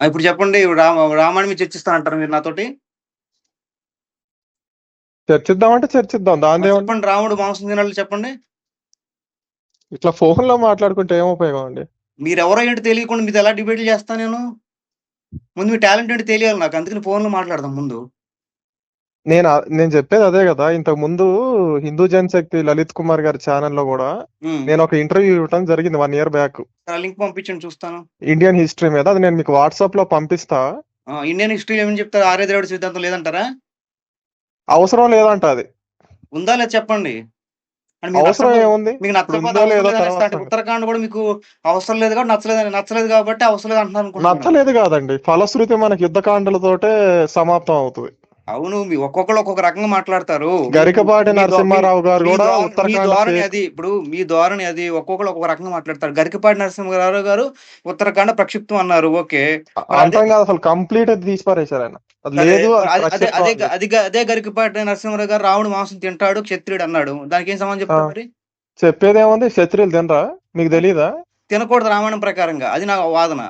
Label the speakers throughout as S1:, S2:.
S1: ఇప్పుడు చెప్పండి రామ రామాయణం మీద చర్చిస్తానంటారు మీరు నాతోటి?
S2: చర్చిద్దామంటే చర్చిద్దాం దాని
S1: చెప్పండి రాముడు మాంసం తినాలి చెప్పండి.
S2: ఇట్లా ఫోన్లో మాట్లాడుకుంటే ఏం ఉపయోగం అండి?
S1: మీరు ఎవరో ఏంటి తెలియకుండా మీది ఎలా డిబేట్లు చేస్తా నేను? ముందు మీ టాలెంట్ ఏంటి తెలియాలి నాకు అందుకని ఫోన్లో మాట్లాడదాం ముందు.
S2: నేను ఆ- నేను చెప్పేది అదే కదా ఇంతకు ముందు హిందూ జనశక్తి లలిత్ కుమార్ గారి ఛానల్లో కూడా
S1: ఉమ్.
S2: నేను ఒక ఇంటర్వ్యూ ఇవ్వడం జరిగింది వన్ ఇయర్ బ్యాక్.
S1: ఆ లింక్ పంపించండి చూస్తాను.
S2: ఇండియన్ హిస్టరీ మీద అది నేను మీకు వాట్సాప్లో పంపిస్తా.
S1: ఆ, ఇండియన్ హిస్టరీ ఏమని చెప్తారు? ఆర్య ద్రవిడ సిద్ధాంతం లేదంటారా?
S2: అవసరం లేదంట అది.
S1: ఉందా లేదా చెప్పండి? అంటే మీకు
S2: అవసరం
S1: నచ్చకపోతే-
S2: ఏముంది?
S1: మీకు
S2: ఇప్పుడు
S1: నచ్చకపోతే
S2: ఉందో
S1: అవసరం
S2: లేదో
S1: లేదని
S2: తర్వాత?
S1: అంటే ఉత్తరాఖండ్ కూడా మీకు అవసరం లేదు కాబట్టి నచ్చలేదు నచ్చలేదు కాబట్టి అవసరం లేదు అంటున్నాను అనుకుంటున్నాను.
S2: నచ్చలేదు కాదండి. ఫలశ్రుతి మనకి యుద్ధకాండలతోటే సమాప్తం అవుతుంది.
S1: అవును మీ ఒక్కొక్కరు ఒక్కొక్క రకంగా మాట్లాడతారు.
S2: గరికపాటి నరసింహారావు గారు కూడా
S1: ధోరణి- అది ఇప్పుడు మీ ధోరణి అది ఒక్కొక్కరు ఒక్కొక్క రకంగా మాట్లాడతారు. గరికపాటి నరసింహారావు గారు ఉత్తరాఖండ ప్రక్షిప్తం అన్నారు ఓకే. అదే-
S2: అంతం కాదు అసలు కంప్లీట్ తీసి పారేశారు ఆయన. అది
S1: అదే
S2: లేదు అది
S1: అదే- అదే అదే. అదే అదే గరికపాటి నరసింహారావు గారు రావణ మాంసం తింటాడు క్షత్రియుడు అన్నాడు. దానికి ఏం సమాధానం చెప్తారు. మరి?
S2: చెప్పేది ఏముంది క్షత్రియులు తినరా? మీకు తెలీదా?
S1: తినకూడదు రామాయణం ప్రకారంగా. అది నా వాదన.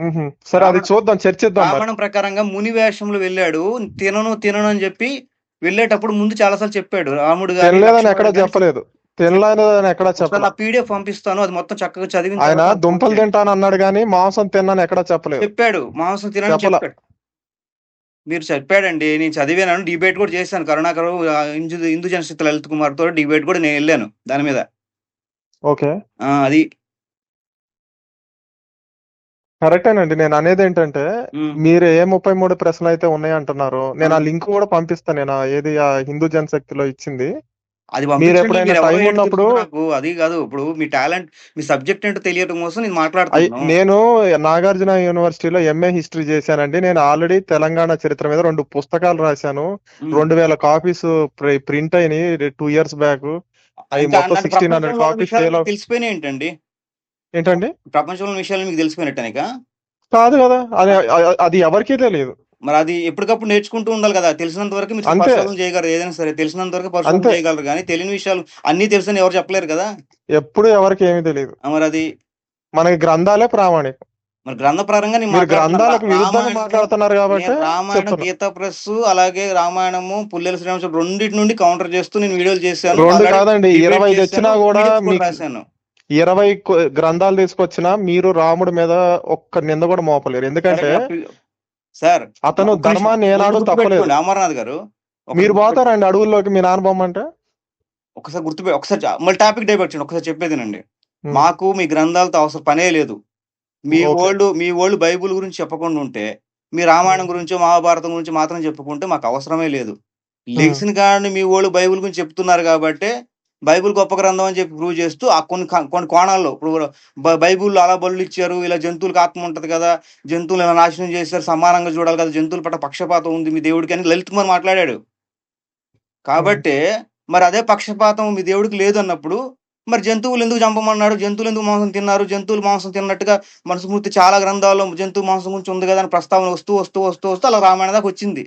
S2: సరే అది
S1: రావణ-
S2: చూద్దాం చర్చిద్దాం
S1: రామాయణం ప్రకారంగా ముని వేషంలో వెళ్ళాడు. తినను తినను అని చెప్పి వెళ్ళేటప్పుడు ముందు చాలాసార్లు చెప్పాడు రాముడు
S2: తినలేదని ఎక్కడ చెప్పలేదు. తినలేదని ఎక్కడ చెప్పలేదు
S1: ఆ పీడిఎఫ్ పంపిస్తాను అది మొత్తం చక్కగా చదివిన
S2: ఆయన దుంపలు. తింటాను అన్నాడు కానీ మాంసం తిన్నాను ఎక్కడ చెప్పలేదు.
S1: చెప్పాడు మాంసం తినని. చెప్పాడు. మీరు చెప్పాడండి నేను చదివాను డిబేట్ కూడా చేశాను. కరుణాకర్ హిందూ హిందూ జనశక్తి లలిత్ కుమార్తో డిబేట్ కూడా నేను వెళ్ళాను దాని మీద.
S2: ఓకే.
S1: అది
S2: కరెక్టేనండి నేను అనేది ఏంటంటే మీరు ఏ ముప్పై మూడు ప్రశ్నలు అయితే ఉన్నాయి అంటున్నారు నేను ఆ. లింక్ కూడా పంపిస్తాను నేను ఆ ఏది ఆ హిందూ జనశక్తిలో ఇచ్చింది.
S1: అది
S2: మీరు ఎప్పుడైనా
S1: మీరు ఎవరో
S2: టైం
S1: ఏంటో
S2: ఉన్నప్పుడు
S1: తెలుసు నాకు అది కాదు. ఇప్పుడు మీ టాలెంట్ మీ సబ్జెక్ట్ ఏంటో తెలియడం కోసం నేను
S2: అయ్-
S1: మాట్లాడుతున్నాను
S2: నేను నాగార్జున యూనివర్సిటీలో ఎంఏ హిస్టరీ చేశానండి. నేను ఆల్రెడీ తెలంగాణ చరిత్ర మీద రెండు పుస్తకాలు రాశాను.
S1: ఉమ్.
S2: రెండు వేల కాపీస్ ప్రింట్ అయినాయి. Two years back. అవి
S1: ఇంకా
S2: మొత్తం సిక్స్టీన్ హండ్రెడ్
S1: ప్రపంచంలో ఉన్న
S2: కాపీస్
S1: విషయాలు
S2: సేల్
S1: మీకు తెలిసిపోయినాయి ఏంటండి?
S2: ఏంటండి?
S1: ప్రపంచంలో విషయాలు మీకు తెలిసిపోయినట్టనిక
S2: కాదు కదా అది అది ఎవరికీ తెలియదు.
S1: మరి అది ఎప్పటికప్పుడు నేర్చుకుంటూ ఉండాలి కదా తెలిసినంత వరకు మీరు. పరిశోధన చేయగలరు ఏదైనా సరే తెలిసినంత వరకు పరిశోధన. చేయగలరు కానీ తెలియని విషయాలు అన్ని తెలుసని ఎవరు చెప్పలేరు కదా?
S2: ఎప్పుడు ఎవరికి ఏమీ తెలియదు.
S1: మరి అది
S2: మనకి గ్రంథాలే ప్రామాణికం.
S1: మరి గ్రంథ మాట్లాడుతున్నా.
S2: గ్రంథాలకు విరుద్ధంగా మాట్లాడుతున్నారు కాబట్టి
S1: రామాయణం గీత ప్రెస్ అలాగే రామాయణము పుల్లెల శ్రీరామచంద్ర రెండింటి నుండి కౌంటర్ చేస్తూ నేను వీడియోలు చేశాను.
S2: రెండు కాదండి ఇరవై తెచ్చినా కూడా
S1: రాశాను.
S2: ఇరవై గ్రంథాలు తీసుకొచ్చినా మీరు రాముడి మీద ఒక్క నింద కూడా మోపలేరు. ఎందుకంటే
S1: సార్
S2: అతను ధర్మాన్ని ఏనాడు తప్పలేదు.
S1: అమర్నాథ్ గారు.
S2: మీరు. పోతారండి అడవుల్లోకి మీ నాన్న బొమ్మంటే?
S1: ఒకసారి గుర్తు ఒకసారి మళ్ళీ టాపిక్ డైవర్ట్ చేయండి ఒకసారి చెప్పేదేనండి. మాకు మీ గ్రంథాలతో అవసరం పనే లేదు. మీ. ఓల్డ్ మీ ఓల్డ్ బైబుల్ గురించి చెప్పకుండా ఉంటే మీ రామాయణం గురించో మహాభారతం గురించి మాత్రం చెప్పుకుంటే మాకు అవసరమే లేదు. లెగ్సిన కానీ మీ ఓల్డ్ బైబుల్ గురించి చెప్తున్నారు కాబట్టి బైబుల్ గొప్ప గ్రంథం అని చెప్పి ప్రూవ్ చేస్తూ ఆ కొన్ని కొన్ని కోణాల్లో ఇప్పుడు బ- బైబుల్లో అలా బళ్ళు ఇచ్చారు ఇలా జంతువులకు ఆత్మ ఉంటది కదా జంతువులు ఇలా నాశనం చేశారు సమానంగా చూడాలి కదా జంతువుల పట్ల పక్షపాతం ఉంది మీ దేవుడికి అని లలిత్ కుమార్ మాట్లాడాడు. కాబట్టి మరి అదే పక్షపాతం మీ దేవుడికి లేదు అన్నప్పుడు మరి జంతువులు ఎందుకు చంపమన్నాడు? జంతువులు ఎందుకు మాంసం తిన్నారు? జంతువులు మాంసం తిన్నట్టుగా మనుస్మృతి చాలా గ్రంథాల్లో జంతువు మాంసం గురించి ఉంది కదా అని ప్రస్తావన వస్తూ వస్తూ వస్తూ వస్తూ అలా రామాయణ దాకా వచ్చింది.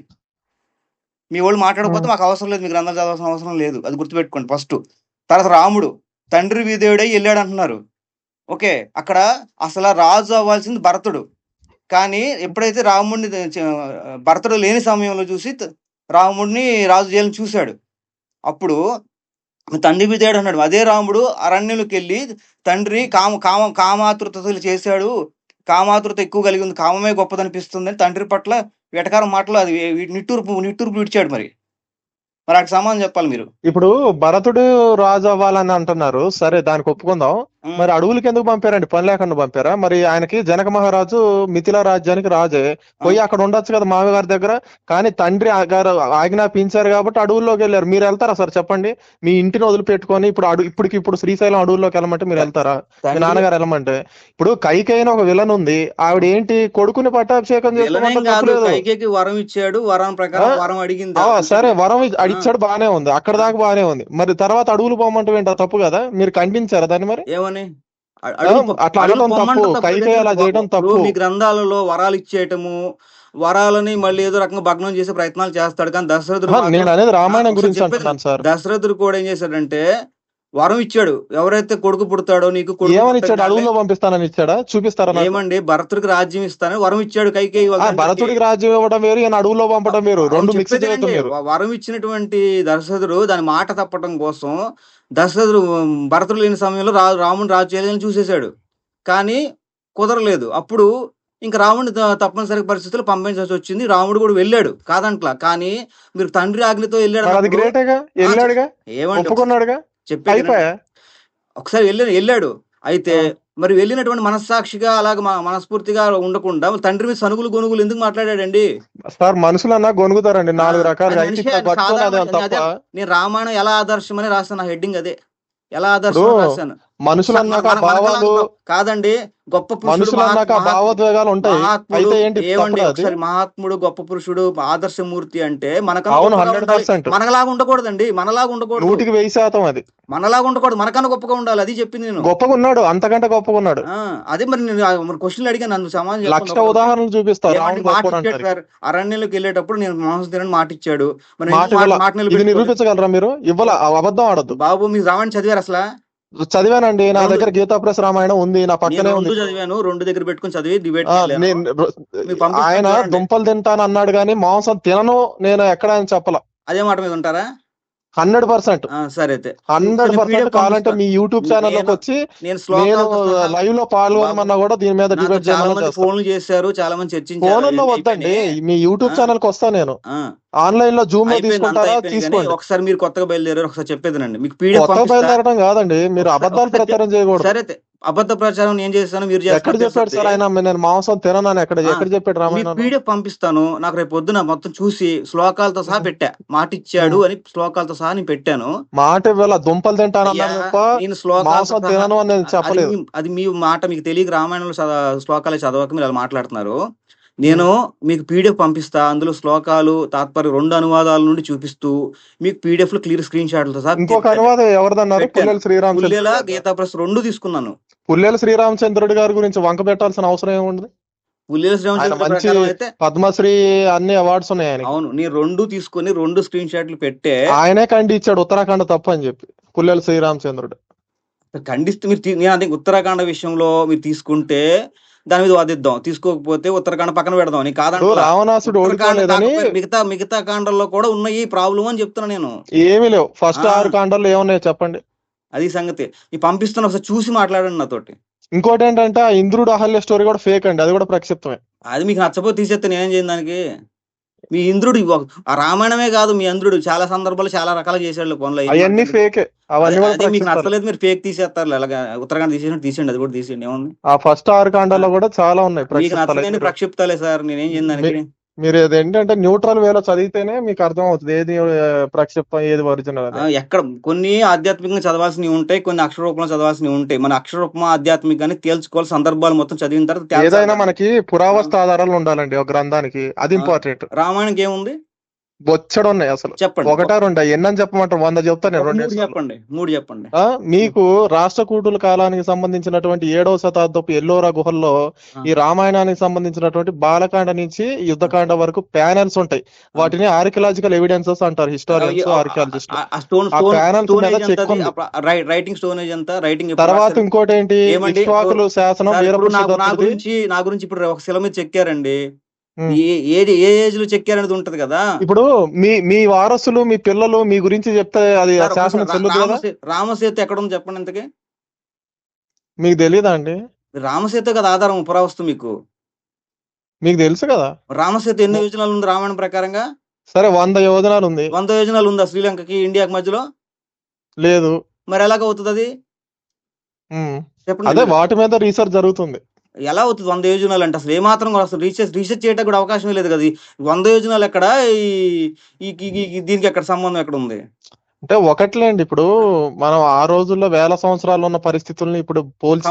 S1: మీ వాళ్ళు మాట్లాడకపోతే. మాకు అవసరం లేదు మీ గ్రంథాలు చదవాల్సిన అవసరం లేదు. అది గుర్తుపెట్టుకోండి ఫస్ట్. తర్వాత రాముడు తండ్రి వీదేవుడై వెళ్ళాడు అంటున్నారు ఓకే అక్కడ అసలు రాజు అవ్వాల్సింది భరతుడు. కానీ ఎప్పుడైతే రాముడిని భరతుడు లేని సమయంలో చూసి రాముడిని రాజు చేయాలని చూశాడు. అప్పుడు తండ్రి విధేయుడు అన్నాడు అదే రాముడు అరణ్యులకు వెళ్ళి తండ్రి కామ కామ కామాతృతలు చేశాడు. కామాతృత ఎక్కువ కలిగి ఉంది. కామమే గొప్పదనిపిస్తుంది తండ్రి పట్ల వెటకారం మాటలు అది నిట్టూర్పు నిట్టూర్పు విడిచాడు మరి. మరి అటు సమాధానం చెప్పాలి మీరు.
S2: ఇప్పుడు భరతుడు రాజు అవ్వాలని అంటున్నారు. సరే దానికి ఒప్పుకుందాం. మరి అడవులకి ఎందుకు పంపారండి? పని లేకుండా పంపారా? మరి ఆయనకి జనక మహారాజు మిథిలా రాజ్యానికి రాజే. పోయి అక్కడ ఉండొచ్చు కదా మామయ్య గారి దగ్గర? కానీ తండ్రి ఆ గారు ఆజ్ఞాపించారు కాబట్టి అడవుల్లోకి వెళ్ళారు. మీరు వెళ్తారా సార్? చెప్పండి. మీ ఇంటిని వదిలిపెట్టుకొని ఇప్పుడు అడు ఇప్పటికి ఇప్పుడు శ్రీశైలం అడవుల్లోకి వెళ్ళమంటే మీరు వెళ్తారా? మీ నాన్నగారు వెళ్ళమంటే. ఇప్పుడు కైకైన ఒక విలన్ ఉంది. ఆవిడ ఏంటి కొడుకుని పట్టాభిషేకం
S1: కైకేకి వరం ఇచ్చాడు. వరం ప్రకారం? వరం అడిగింది.
S2: సరే. వరం ఇ- అడిచాడు బానే ఉంది. అక్కడ దాకా బానే ఉంది. మరి తర్వాత అడవులు పోమంటే ఏంటో తప్పు కదా? మీరు ఖండించారా దాన్ని మరి?
S1: ఏమని
S2: అట్లా అనడం తప్పు. అలా చేయడం తప్పు.
S1: మీ గ్రంథాలలో వరాలు ఇచ్చేయటము వరాలని మళ్ళీ ఏదో రకంగా భగ్నం చేసే ప్రయత్నాలు చేస్తాడు. కానీ దశరథుడు
S2: నేను అనేది రామాయణం గురించి
S1: చెప్పేది
S2: అంటున్నాను సార్.
S1: దశరథుడు కూడా ఏం చేశాడంటే వరం ఇచ్చాడు. ఎవరైతే కొడుకు పుడతాడో నీకు
S2: ఏమని ఇచ్చాడు? అడవుల్లో పంపిస్తానని ఇచ్చాడా? చూపిస్తారా?
S1: ఏమండి? భరతుడికి రాజ్యం ఇస్తానని వరం ఇచ్చాడు కైకేయి.
S2: భరతుడికి రాజ్యం ఇవ్వడం వేరు ఈయన అడవుల్లో పంపడం వేరు. రెండు మిక్స్
S1: వరం. ఇచ్చినటువంటి దశరథుడు దాని మాట తప్పటం కోసం దశరథుడు ఉమ్, భరతుడు లేని సమయంలో రా రాముని రాజు చేయాలని చూసేశాడు. కానీ కుదరలేదు. అప్పుడు ఇంకా రాముడిని త- తప్పనిసరి పరిస్థితుల్లో పంపించాల్సి వచ్చింది. రాముడు కూడా వెళ్ళాడు. కాదంట్లా. కానీ మీరు తండ్రి ఆజ్ఞతో వెళ్ళాడు
S2: మరి అయిపోయా?
S1: ఒకసారి వెళ్ళి వెళ్ళాడు. అయితే. మరి వెళ్ళినటువంటి మనస్సాక్షిగా అలాగ మనస్ఫూర్తిగా ఉండకుండా తండ్రి మీద సనుగులు గొనుగులు ఎందుకు మాట్లాడాడండి?
S2: సార్ మనుషులన్నా గొనుగుతారండి. నాలుగు తప్ప?
S1: నేను రామాయణం ఎలా ఆదర్శం అని రాస్తాను నా హెడ్డింగ్ అదే. ఎలా ఆదర్శం రాశాను?
S2: మనుషులన్నాక
S1: మన- మన-
S2: భావాలు
S1: కాదండి గొప్ప మహా- మహా-
S2: భావోద్వేగాలు ఉంటాయి.
S1: మహాత్ముడు
S2: అయితే ఏంటి
S1: ఏమండి? ఒకసారి మహాత్ముడు గొప్ప పురుషుడు ఆదర్శమూర్తి అంటే మనకన్నా
S2: అవును హండ్రెడ్. పర్సెంట్.
S1: మనలాగా ఉండకూడదండి మనలాగా ఉండకూడదు.
S2: నూటికి వెయ్యి శాతం అది.
S1: మనలాగా ఉండకూడదు మనకన్నా గొప్పగా ఉండాలి అది చెప్పింది నేను.
S2: గొప్పగా ఉన్నాడు అంతకంటే గొప్పగా ఉన్నాడు.
S1: అదే మరి నేను క్వశ్చన్లు అడిగాను నన్ను సమాధానం
S2: లక్ష. ఉదాహరణలు చూపిస్తారు
S1: అరణ్యంలోకి వెళ్ళేటప్పుడు నేను తినని మాట ఇచ్చాడు. మరి?
S2: నిరూపించగలరా మీరు? ఇవ్వాల అబద్ధం ఆడద్దు.
S1: బాబు మీరు రామాయణ చదివారు అసలు?
S2: చదివానండి నా దగ్గర గీతా ప్రెస్ రామాయణం ఉంది నా పక్కనే ఉంది.
S1: చదివాను రెండు దగ్గర పెట్టుకుని చదివి డిబేట్ చేయలేను.
S2: ఆయన. దుంపలు తింటాను అన్నాడు కానీ మాంసం తినను నేను ఎక్కడ అని చెప్పల.
S1: అదే మాట మీద ఉంటారా?
S2: Hundred percent.
S1: సరే అయితే.
S2: హండ్రెడ్ పర్సెంట్ కావాలంటే మీ యూట్యూబ్
S1: ఛానల్లోకి
S2: వచ్చి
S1: నేను
S2: లైవ్లో పాల్గొనమన్నా కూడా దీని మీద డిబేట్ చేస్తాను
S1: ఫోన్లు చేశారు చాలా మంది చర్చించారు
S2: ఫోన్లో వద్దండి. మీ యూట్యూబ్. ఛానల్కి వస్తా నేను.
S1: ఆన్లైన్లో జూమ్లో
S2: తీసుకుంటారా? తీసుకోండి.
S1: ఒకసారి మీరు కొత్తగా బయలుదేరారు ఒకసారి చెప్పేదేనండి. మీకు పీడిఎఫ్
S2: బయలుదేరడం కాదండి మీరు అబద్ధాలు ప్రచారం చేయకూడదు.
S1: సరే అబద్ధ ప్రచారం నేను చేస్తాను మీరు
S2: ఎక్కడ చెప్పాడు సార్ ఆయన? నేను మాంసం తిననని ఎక్కడ ఎక్కడ చెప్పాడు రామాయణం
S1: పీడిఎఫ్ పంపిస్తాను నాకు రేపు పొద్దున మొత్తం చూసి శ్లోకాలతో సహా పెట్టా. మాట ఇచ్చాడు అని శ్లోకాలతో సహా నేను పెట్టాను.
S2: మాట ఇవ్వాల? దుంపలు తింటాను
S1: నేను శ్లోకాలతో
S2: తినను అని చెప్పలేదు.
S1: అది మీ మాట మీకు తెలియక రామాయణంలో శ్లోకాలు చదవక మీరు అలా మాట్లాడుతున్నారు. నేను మీకు పీడిఎఫ్ పంపిస్తా అందులో శ్లోకాలు తాత్పర్య రెండు అనువాదాల నుండి చూపిస్తూ మీకు పీడిఎఫ్లో క్లియర్ స్క్రీన్
S2: ఇంకొక
S1: పెట్టాను.
S2: అనువాదం ఎవరిదన్నారు?
S1: పెట్టాను.
S2: పుల్లెల శ్రీరామచంద్ర
S1: పుల్లెల గీతా ప్రెస్ రెండు తీసుకున్నాను.
S2: పుల్లెల శ్రీరామచంద్రుడి గారి గురించి వంక పెట్టాల్సిన అవసరం ఏముంది?
S1: పుల్లెల శ్రీరామచంద్ర
S2: ఆయన మంచి-
S1: ప్రకారం అయితే
S2: పద్మశ్రీ అన్ని అవార్డ్స్ ఉన్నాయి
S1: అవును నేను రెండు తీసుకొని రెండు స్క్రీన్ షాట్లు పెట్టే
S2: ఆయనే కండి ఇచ్చాడు ఉత్తరాఖండ్ తప్ప అని చెప్పి పుల్లెల శ్రీరామచంద్రుడు.
S1: ఖండిస్తూ మీరు ఉత్తరాఖండ విషయంలో మీరు తీసుకుంటే దాని మీద వాదిద్దాం. తీసుకోకపోతే ఉత్తరాఖండ పక్కన పెడదాం. నేను
S2: ఇప్పుడు
S1: కాదంటే
S2: రావణాసుడు ఓడిపోలేదని
S1: మిగతా మిగతా కాండల్లో కూడా ఉన్నాయి ప్రాబ్లం అని చెప్తున్నా నేను.
S2: ఏమీ లేవు. ఫస్ట్. ఆరు కాండాల్లో ఏమున్నాయో చెప్పండి.
S1: అది సంగతి. ఈ పంపిస్తున్న ఒకసారి చూసి మాట్లాడండి నాతోటి.
S2: ఇంకోటి ఏంటంటే ఇంద్రుడు అహల్య స్టోరీ కూడా ఫేక్ అండి. అది కూడా ప్రక్షిప్తమే.
S1: అది మీకు నచ్చపోతే తీసేస్తే నేనేం చేయను దానికి? మీ ఇంద్రుడు ఆ రామాయణమే కాదు మీ ఇంద్రుడు. చాలా సందర్భాలు చాలా రకాలు చేసాడు పనులు
S2: అవన్నీ ఫేకే అవన్నీ
S1: మీకు నచ్చలేదు మీరు ఫేక్ తీసేస్తారు. అలాగా ఉత్తరాఖండ్ తీసేసి తీసేయండి అది కూడా తీసేయండి. ఏముంది?
S2: ఆ ఫస్ట్ ఆరు కాండాల్లో కూడా చాలా ఉన్నాయి
S1: మీకు నచ్చలేని. ప్రక్షిప్తాలే సార్. నేనేం చేయను దానికి?
S2: మీరు ఏంటంటే న్యూట్రల్ వేలో చదివితేనే మీకు అర్థం అవుతుంది ఏది ప్రక్షిప్తం ఏది ఒరిజినల్ అని
S1: ఎక్కడ కొన్ని ఆధ్యాత్మికంగా చదవాల్సినవి ఉంటాయి కొన్ని అక్షర రూపంలో చదవాల్సినవి ఉంటాయి. మన అక్షర రూపమా ఆధ్యాత్మికాన్ని తేల్చుకోవాలి సందర్భాలు మొత్తం చదివిన తర్వాత తేల్చాలి.
S2: ఏదైనా మనకి పురావస్తు ఆధారాలు ఉండాలండి ఒక గ్రంథానికి. అది. ఇంపార్టెంట్
S1: రామాయణకి ఏముంది?
S2: బొచ్చడు ఉన్నాయి అసలు.
S1: చెప్పండి.
S2: ఒకటా రెండా? ఎన్నని చెప్పమంటారు? వంద చెప్తా నేను రెండు.
S1: చెప్పండి. మూడు చెప్పండి.
S2: మీకు రాష్ట్రకూటుల కాలానికి సంబంధించినటువంటి ఏడవ శతాబ్దపు ఎల్లోరా గుహల్లో. ఈ రామాయణానికి సంబంధించినటువంటి బాలకాండ నుంచి యుద్ధకాండ వరకు ప్యానెల్స్ ఉంటాయి. వాటిని ఆర్కియలాజికల్ ఎవిడెన్సెస్ అంటారు historians archaeologist.
S1: Writing stone age ఎంత? రైటింగ్
S2: తర్వాత ఇంకోటి ఏంటి? శాసనం
S1: నా గురించి ఇప్పుడు ఒక శిల మీద చెక్కారండి. ఏది ఏ ఏజ్లో చెక్కారనేది ఉంటది కదా.
S2: ఇప్పుడు మీ మీ వారసులు మీ పిల్లలు మీ గురించి చెప్తే అది శాసనం
S1: రామసేతు ఎక్కడ ఉంది చెప్పండి ఇంతకీ?
S2: మీకు తెలియదా అండి?
S1: రామసేతు కదా ఆధారం పురావస్తు మీకు.
S2: మీకు తెలుసు కదా?
S1: రామసేతు ఎన్ని యోజనాలు ఉంది రామాయణం ప్రకారంగా?
S2: సరే వంద యోజనాలు ఉంది.
S1: వంద యోజనాలు ఉందా శ్రీలంకకి ఇండియాకి మధ్యలో?
S2: లేదు.
S1: మరి ఎలాగ అవుతుంది అది. చెప్పండి
S2: అదే వాటి మీద రీసెర్చ్ జరుగుతుంది.
S1: ఎలా అవుతుంది? వంద యోజనాలు అంటే అసలు ఏమాత్రం కూడా అసలు రీసెర్చ్ రీసెర్చ్ చేయడానికి కూడా అవకాశం లేదు కదా. వంద యోజనాలు ఎక్కడ? ఈ దీనికి ఎక్కడ సంబంధం ఎక్కడ ఉంది?
S2: అంటే ఒకట్లేండి. ఇప్పుడు మనం ఆ రోజుల్లో వేల సంవత్సరాలు ఉన్న పరిస్థితుల్ని ఇప్పుడు పోల్చి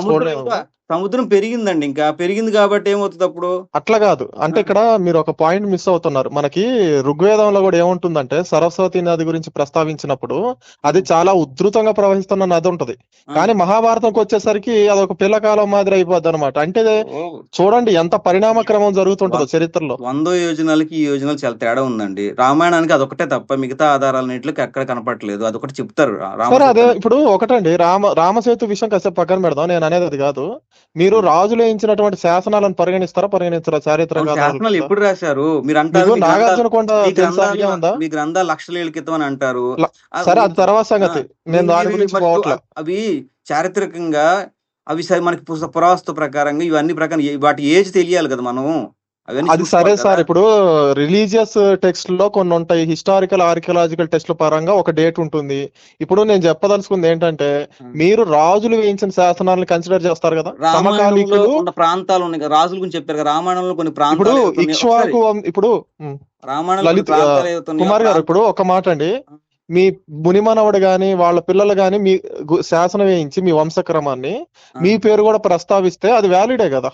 S1: సముద్రం పెరిగిందండి ఇంకా. పెరిగింది కాబట్టి ఏమవుతుంది అప్పుడు?
S2: అట్లా కాదు. అంటే ఇక్కడ మీరు ఒక పాయింట్ మిస్ అవుతున్నారు. మనకి ఋగ్వేదంలో కూడా ఏముంటుందంటే సరస్వతి నది గురించి ప్రస్తావించినప్పుడు అది చాలా ఉధృతంగా ప్రవహిస్తున్న నది ఉంటది. కానీ మహాభారతంకి వచ్చేసరికి అదొక పిల్లకాలం మాదిరి అయిపోద్ది అనమాట అంటే చూడండి ఎంత పరిణామ క్రమం జరుగుతుంటుందో చరిత్రలో.
S1: వందో యోజనాలకి ఈ యోజనలు చాలా తేడా ఉందండి. రామాయణానికి అదొకటే తప్ప మిగతా ఆధారాలన్నింటికి ఎక్కడ కనపడట్లేదు. అదొకటి చెప్తారు
S2: అదే. ఇప్పుడు ఒకటండి. రామ రామసేతు విషయం కాసేపు పక్కన పెడదాం. నేను అనేది అది కాదు. మీరు రాజులు వేయించినటువంటి శాసనాలను పరిగణిస్తారా? పరిగణిస్తారా చారిత్రక
S1: శాసనాలు? ఎప్పుడు రాశారు? మీరు అంటారు
S2: నాగార్జున కొండ
S1: మీ
S2: తెలుసా? ఐడియా ఉందా?
S1: గ్రంథాలు మీ గ్రంథాలు లక్షల ఏళ్ళ క్రితం అని అంటారు.
S2: సరే అది తర్వాత సంగతి. నేను దాని గురించి
S1: అవి చారిత్రకంగా అవి సరే మనకి పురావస్తు ప్రకారంగా ఇవన్నీ ప్రకారం వాటి ఏజ్ తెలియాలి కదా మనం
S2: అది సరే. సార్ ఇప్పుడు రిలీజియస్ టెక్స్ట్లో కొన్ని ఉంటాయి హిస్టారికల్ ఆర్కియలాజికల్ టెస్ట్ల పరంగా ఒక డేట్ ఉంటుంది ఇప్పుడు నేను చెప్పదలుచుకుంది ఏంటంటే. మీరు రాజులు వేయించిన శాసనాలను కన్సిడర్ చేస్తారు కదా సమకాలీకులు
S1: ప్రాంతాలు ఉన్నాయి రాజుల గురించి చెప్పారు కదా రామాయణంలో కొన్ని
S2: ఇప్పుడు
S1: ప్రాంతాలు
S2: ఇక్ష్వాకు ఇప్పుడు కుమార్ గారు ఇప్పుడు ఒక మాట అండి మీ మునిమనవడు గాని వాళ్ళ పిల్లలు గాని మీ శాసనం వేయించి మీ వంశక్రమాన్ని. మీ పేరు కూడా ప్రస్తావిస్తే అది వ్యాలిడే కదా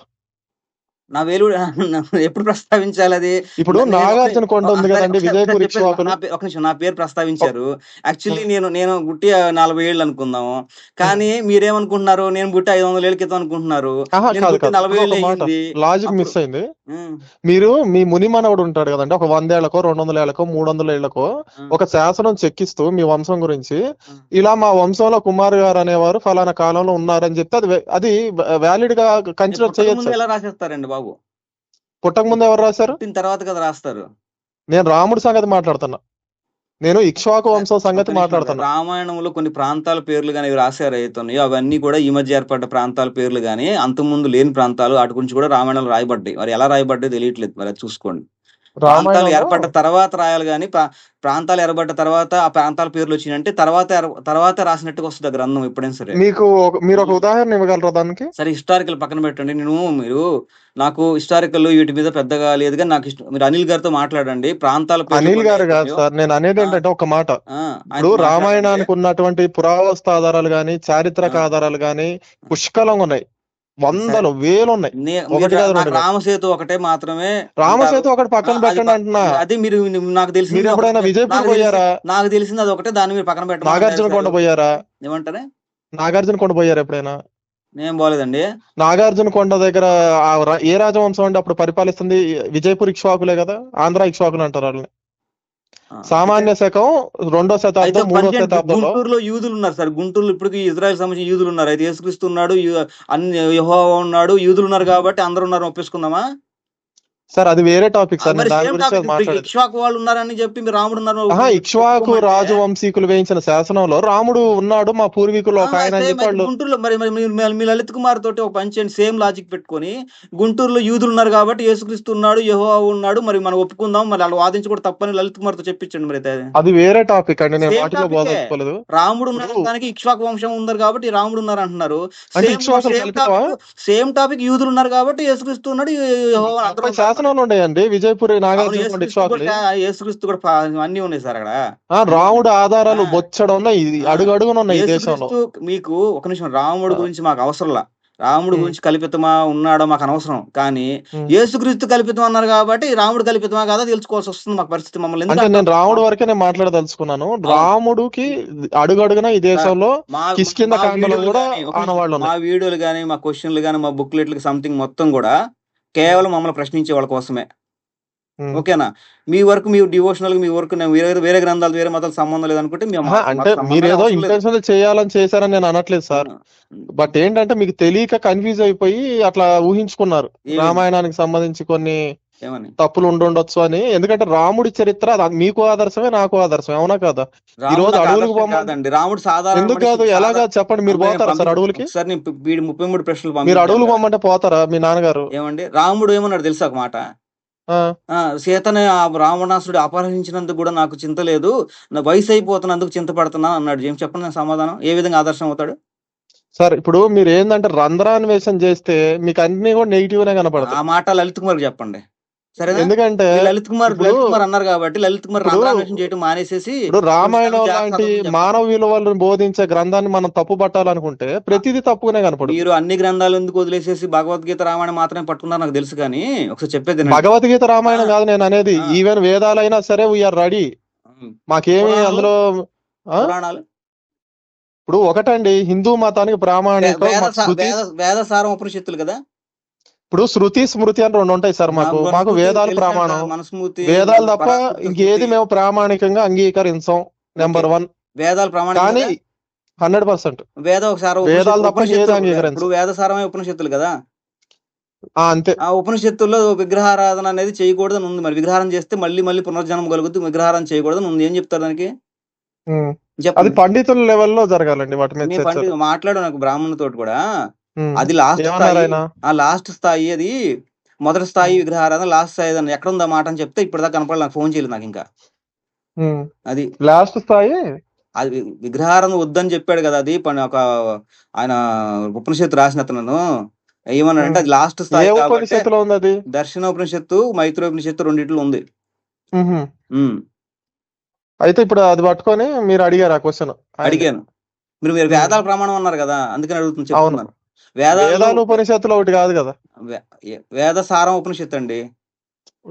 S1: నా వేలు ఎప్పుడు ప్రస్తావించాలి అది?
S2: ఇప్పుడు నాగార్జున కొండ ఉంది కదండి విజయపూర్
S1: ఒక నిమిషం నా పేరు ప్రస్తావించారు. Actually
S2: Hmm.
S1: నేను నేను గుట్టి నలభై ఏళ్ళు అనుకుందాము. కానీ మీరేమనుకుంటున్నారు? నేను పుట్టి ఐదు వందల ఏళ్ళ క్రితం అనుకుంటున్నారు. నలభై ఏళ్ళు
S2: లాజిక్ మిస్ అయింది.
S1: ఉమ్,
S2: మీరు మీ మునిమనవడు ఉంటాడు కదండి ఒక వందేళ్ళకో రెండు వందల ఏళ్ళకో మూడు వందల ఏళ్ళకో
S1: ఉమ్,
S2: ఒక శాసనం చెక్కిస్తూ మీ వంశం గురించి. ఇలా మా వంశంలో కుమార్ గారు అనేవారు ఫలానా కాలంలో ఉన్నారని చెప్తే అది అది వ్యాలిడ్గా కన్సిడర్ చేయొచ్చు.
S1: ఎలా రాసేస్తారండి బాబు?
S2: పుట్టక ముందు ఎవరు రాశారు?
S1: పుట్టిన తర్వాత కదా రాస్తారు.
S2: నేను రాముడి సంగతి మాట్లాడుతున్నా. నేను ఇక్ష్వాకు వంశం సంగతి మాట్లాడుతున్నా.
S1: రామాయణంలో కొన్ని ప్రాంతాల పేర్లు కానీ రాశారు అవుతున్నాయో అవన్నీ కూడా ఈ మధ్య ఏర్పడ్డ ప్రాంతాల పేర్లు కానీ అంతకుముందు లేని ప్రాంతాలు వాటి గురించి కూడా రామాయణంలో రాయబడ్డాయి. మరి ఎలా రాయబడ్డాయి తెలియట్లేదు. మరి చూసుకోండి. ప్రాంతాలు
S2: రామాయణంలో
S1: ఏర్పడ్డ తర్వాత రాయాలి కానీ ప్రాంతాలు ఏర్పడ్డ తర్వాత ఆ ప్రాంతాల పేర్లు వచ్చినాయంటే తర్వాత తర్వాత రాసినట్టుగా వస్తుంది ఆ గ్రంథం ఎప్పుడైనా సరే.
S2: మీకు మీరు ఒక ఉదాహరణ ఇవ్వగలరా దానికి?
S1: సరే హిస్టారికల్ పక్కన పెట్టండి. నేను మీరు నాకు హిస్టారికల్ వీటి మీద పెద్దగా లేదు కానీ నాకు ఇష్ట- మీరు అనిల్ గారితో మాట్లాడండి. ప్రాంతాల
S2: అనిల్ గారు కాదు సార్ నేను అనేది. ఏంటంటే ఒక మాట. ఇప్పుడు. రామాయణానికి ఉన్నటువంటి పురావస్తు ఆధారాలు గాని చారిత్రక. ఆధారాలు గాని పుష్కలంగా ఉన్నాయి. వందలు వేలు ఉన్నాయి.
S1: రామసేతు ఒకటే మాత్రమే
S2: రామసేతు ఒకటి పక్కన పెట్టండి అంటున్నా.
S1: అది మీరు నాకు తెలిసింది
S2: మీరు ఎప్పుడైనా. విజయపూర్
S1: తెలిసి-
S2: పోయారా?
S1: నాకు తెలిసింది అది ఒకటే దాన్ని మీరు పక్కన
S2: నాగార్జున కొండ
S1: పెట్టండి
S2: పోయారా?
S1: ఏమంటారే?
S2: నాగార్జున కొండ పోయారా ఎప్పుడైనా?
S1: నేను పోలేదండి.
S2: నాగార్జున కొండ దగ్గర ఏ రాజవంశం అండి అప్పుడు పరిపాలిస్తుంది? విజయపూర్ ఇక్ష్వాకులే కదా? ఆంధ్ర ఇక్ష్వాకులు అంటారు వాళ్ళని. సామాన్య శకం రెండో శతాబ్దం మూడో. శతాబ్దంలో
S1: గుంటూరులో యూదులు ఉన్నారు సార్ గుంటూరులో ఇప్పటికి ఇజ్రాయెల్ సంబంధించిన యూదులు ఉన్నారు అయితే యేసుక్రీస్తు ఉన్నాడు అన్ని యెహోవా ఉన్నాడు యూదులు ఉన్నారు కాబట్టి అందరూ ఉన్నారు ఒప్పేసుకుందామా
S2: సార్ అది వేరే టాపిక్ సార్ దాని గురించి
S1: ఇక్ష్వాకు వాళ్ళు ఉన్నారని చెప్పి మీరు రాముడు ఉన్నారు
S2: ఇక్ష్వాకు రాజు వంశీకులు వేయించిన శాసనంలో రాముడు ఉన్నాడు మా పూర్వీకులు ఒక ఆయన
S1: గుంటూరులో మరి మీ లలిత్ కుమార్ తోటి ఒక పంచండి సేమ్ లాజిక్ పెట్టుకొని. గుంటూరులో యూదులు ఉన్నారు కాబట్టి యేసుక్రీస్తు ఉన్నాడు యెహోవా ఉన్నాడు మరి మనం ఒప్పుకుందాం మరి వాళ్ళు వాదించకూడదు తప్పని లలిత్ కుమార్తో చెప్పించండి మరి.
S2: అది. వేరే టాపిక్ అండి నేను వాటిలో. బోధించుకోలేదు
S1: రాముడు ఉన్న
S2: ఇప్పుడు-
S1: దానికి ఇక్ష్వాకు వంశం ఉన్నారు కాబట్టి రాముడు ఉన్నారు అంటున్నారు? సేమ్ టాపిక్ యూదులు ఉన్నారు కాబట్టి యేసుక్రీస్తు ఉన్నాడు.
S2: శాసనాలు ఉన్నాయండి విజయపూర్ నాగార్జున కొండ
S1: యేసుక్రీస్తు కూడా అన్ని ఉన్నాయి సార్ అక్కడ
S2: రాముడు ఆధారాలు. బొచ్చడం ఉన్నాయి. అడుగు అడుగున ఉన్నాయి ఈ దేశంలో
S1: మీకు ఒక నిమిషం రాముడు. గురించి మాకు అవసరంలా రాముడు. గురించి కల్పితమా ఉన్నాడో మాకు అనవసరం కానీ. యేసుక్రీస్తు కల్పితం అన్నారు కాబట్టి రాముడు కల్పితమా కాదా తెలుసుకోవాల్సి వస్తుంది మాకు పరిస్థితి మమ్మల్ని
S2: అంటే నేను రాముడు వరకే నేను మాట్లాడదలుచుకున్నాను రాముడికి అడుగు అడుగున ఈ దేశంలో
S1: మా
S2: కిష్కింద కూడా
S1: వీడియోలు కానీ మా క్వశ్చన్లు కానీ మా బుక్లెట్లు సంథింగ్ మొత్తం కూడా కేవలం మమ్మల్ని ప్రశ్నించే వాళ్ళ కోసమే. ఓకేనా? మీ వరకు మీ డివోషనల్ మీ వరకు వేరే వేరే గ్రంథాలు వేరే మతాలు సంబంధం లేదనుకుంటే
S2: అంటే మీరేదో ఇంటెన్షన్ చేయాలని చేశారని నేను అనట్లేదు సార్. బట్ ఏంటంటే మీకు తెలియక కన్ఫ్యూజ్ అయిపోయి అట్లా ఊహించుకున్నారు? రామాయణానికి సంబంధించి కొన్ని తప్పులు ఉండుండొచ్చు అని. ఎందుకంటే రాముడి చరిత్ర మీకు ఆదర్శమే నాకు ఆదర్శమే. అవునా కదా?
S1: రాముడు
S2: రోజు అడవులకు
S1: రాముడు సాధారణ
S2: ఎందుకు కాదు? ఎలాగా? చెప్పండి. మీరు పోతారా సార్. అడవులకి?
S1: నేను పి- వీడి ముప్పై మూడు ప్రశ్నలు
S2: మీరు అడవులు. పోమంటే పోతారా మీ నాన్నగారు?
S1: ఏమండి? రాముడు ఏమన్నాడు తెలుసా ఒక మాట? సీతని ఆ రావణాసుడు అపహరించినందుకు కూడా నాకు చింత లేదు. నా వయసు అయిపోతున్నందుకు చింతపడుతున్నా అన్నాడు. ఏం చెప్పండి నా సమాధానం? ఏ విధంగా ఆదర్శం అవుతాడు?
S2: సార్ ఇప్పుడు మీరు ఏంటంటే రంధ్రాన్వేషణ చేస్తే మీకు అన్ని కూడా నెగిటివ్ నే కనపడతాయి.
S1: ఆ మాట లలిత్ కుమార్ చెప్పండి. సరేనా
S2: ఎందుకంటే
S1: లలిత్ కుమార్ లలిత్ కుమార్ అన్నారు కాబట్టి లలిత్ కుమార్ రంధ్రాన్వేషణ చేయడం మానేసేసి
S2: ఇప్పుడు రామాయణం లాంటి మానవ విలువలను బోధించే గ్రంథాన్ని మనం తప్పు పట్టాలనుకుంటే ప్రతిదీ తప్పుగానే కనపడు
S1: మీరు అన్ని గ్రంథాలు ఎందుకు వదిలేసేసి భగవద్గీత రామాయణం మాత్రమే పట్టుకున్నారు నాకు తెలుసు కానీ ఒకసారి చెప్పేది.
S2: భగవద్గీత రామాయణం. కాదు నేను అనేది. ఈవెన్ వేదాలైనా సరే వీఆర్ రెడీ. మాకేమి? అందులో?
S1: పురాణాలు
S2: ఇప్పుడు ఒకటండి హిందూ మతానికి ప్రామాణికం
S1: వేద సారం ఉపనిషత్తులు కదా
S2: ఇప్పుడు శృతి స్మృతి అని రెండు ఉంటాయి సార్ మాకు. మాకు వేదాలు ప్రమాణం.
S1: మనుస్మృతి
S2: వేదాలు తప్ప ఇంకేది. మేము ప్రామాణికంగా అంగీకరించాం నెంబర్ వన్.
S1: వేదాలు ప్రమాణం
S2: కానీ? Hundred percent.
S1: వేద ఒకసారి
S2: వేదాలు తప్ప ఏది
S1: ఉపనిషత్తులు.
S2: అంగీకరించు.
S1: ఇప్పుడు వేద సారమే ఉపనిషత్తులు కదా?
S2: అంతే.
S1: ఆ ఉపనిషత్తుల్లో విగ్రహారాధన అనేది చేయకూడదని ఉంది మరి. విగ్రహారం చేస్తే మళ్ళీ మళ్ళీ పునర్జన్మ కలుగుతుంది విగ్రహారం చేయకూడదని ఉంది. ఏం చెప్తారు దానికి.
S2: అది పండితుల లెవెల్లో జరగాలండి వాటి మీద
S1: మాట్లాడు నాకు బ్రాహ్మణుల తోటి కూడా. అది లాస్ట్ స్థాయి ఆ లాస్ట్ స్థాయి అది మొదటి స్థాయి విగ్రహారాధన లాస్ట్ స్థాయి అని ఎక్కడ ఉందా మాట అని చెప్తే ఇప్పటిదాకా కనపడలేదు. నాకు ఫోన్ చేయలేదు నాకు ఇంకా. అది
S2: లాస్ట్ స్థాయి?
S1: అది విగ్రహారాధన వద్దని చెప్పాడు కదా అది పని ఒక ఆయన ఉపనిషత్తు రాసిన అతను. ఏమన్నాడంటే అది లాస్ట్ స్థాయి కాబట్టి
S2: ఉపనిషత్తులో ఉంది అది?
S1: దర్శనోపనిషత్తు మైత్రోపనిషత్తు రెండిట్లో ఉంది.
S2: అయితే ఇప్పుడు అది పట్టుకొని మీరు అడిగారు ఆ క్వశ్చన్
S1: అడిగాను. మీరు మీరు వేదాల ప్రమాణం అన్నారు కదా అందుకని అడుగుతుంది చెప్తున్నాను. వేదాలు
S2: ఉపనిషత్తులు ఒకటి కాదు కదా.
S1: వేద సారం ఉపనిషత్తు అండి.